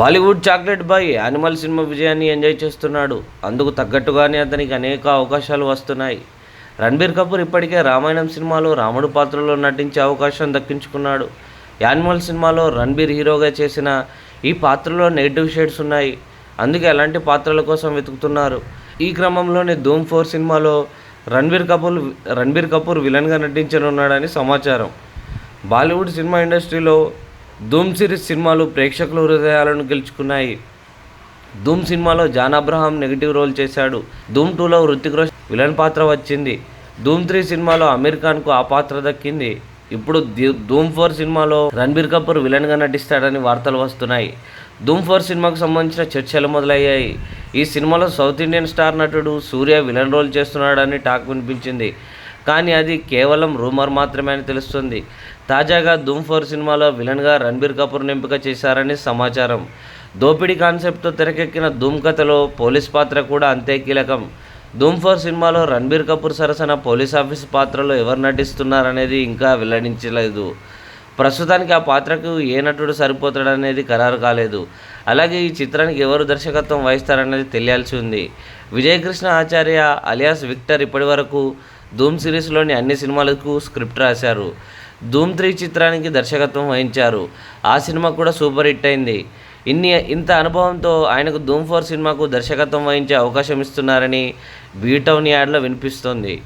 Bollywood chocolate boy animal cinema విజయాన్ని enjoy చేస్తున్నాడు. అందుకు తగ్గట్టుగానే అతనికి అనేక అవకాశాలు వస్తున్నాయి. రణబీర్ కపూర్ ఇప్పటికే రామాయణం సినిమాలో రాముడు పాత్రలో నటించే అవకాశం దక్కించుకున్నాడు. యానిమల్ సినిమాలో రణబీర్ హీరోగా చేసిన ఈ పాత్రలో నెగిటివ్ షేడ్స్ ఉన్నాయి. అందుకే అలాంటి పాత్రల కోసం వెతుకుతున్నారు. ఈ క్రమంలోనే ధూమ్ ఫోర్ సినిమాలో రణబీర్ కపూర్ రణబీర్ కపూర్ విలన్గా నటించనున్నాడని సమాచారం. బాలీవుడ్ సినిమా ఇండస్ట్రీలో ధూమ్ సిరీస్ సినిమాలు ప్రేక్షకుల హృదయాలను గెలుచుకున్నాయి. ధూమ్ సినిమాలో జాన్ అబ్రహాం నెగిటివ్ రోల్ చేశాడు. ధూమ్ టూలో హృతిక్ రోషన్ విలన్ పాత్ర వచ్చింది. ధూమ్ త్రీ సినిమాలో అమీర్ ఖాన్కు ఆ పాత్ర దక్కింది. ఇప్పుడు ధూమ్ ఫోర్ సినిమాలో రణబీర్ కపూర్ విలన్గా నటిస్తాడని వార్తలు వస్తున్నాయి. ధూమ్ ఫోర్ సినిమాకు సంబంధించిన చర్చలు మొదలయ్యాయి. ఈ సినిమాలో సౌత్ ఇండియన్ స్టార్ నటుడు సూర్య విలన్ రోల్ చేస్తున్నాడని టాక్ వినిపించింది. కానీ అది కేవలం రూమర్ మాత్రమే అని తెలుస్తుంది. తాజాగా ధూమ్ ఫోర్ సినిమాలో విలన్గా రణబీర్ కపూర్ను ఎంపిక చేశారని సమాచారం. దోపిడీ కాన్సెప్ట్తో తెరకెక్కిన ధూమ్ కథలో పోలీస్ పాత్ర కూడా అంతే కీలకం. ధూమ్ ఫోర్ సినిమాలో రణబీర్ కపూర్ సరసన పోలీస్ ఆఫీస్ పాత్రలో ఎవరు నటిస్తున్నారనేది ఇంకా వెల్లడించలేదు. ప్రస్తుతానికి ఆ పాత్రకు ఏ నటుడు సరిపోతాడనేది ఖరారు కాలేదు. అలాగే ఈ చిత్రానికి ఎవరు దర్శకత్వం వహిస్తారనేది తెలియాల్సి ఉంది. విజయకృష్ణ ఆచార్య అలియాస్ విక్టర్ ఇప్పటివరకు ధూమ్ సిరీస్లోని అన్ని సినిమాలకు స్క్రిప్ట్ రాశారు. ధూమ్ త్రీ చిత్రానికి దర్శకత్వం వహించారు. ఆ సినిమా కూడా సూపర్ హిట్ అయింది. ఇన్ని ఇంత అనుభవంతో ఆయనకు ధూమ్ ఫోర్ సినిమాకు దర్శకత్వం వహించే అవకాశం ఇస్తున్నారని బీటౌన్ యాడ్లో వినిపిస్తోంది.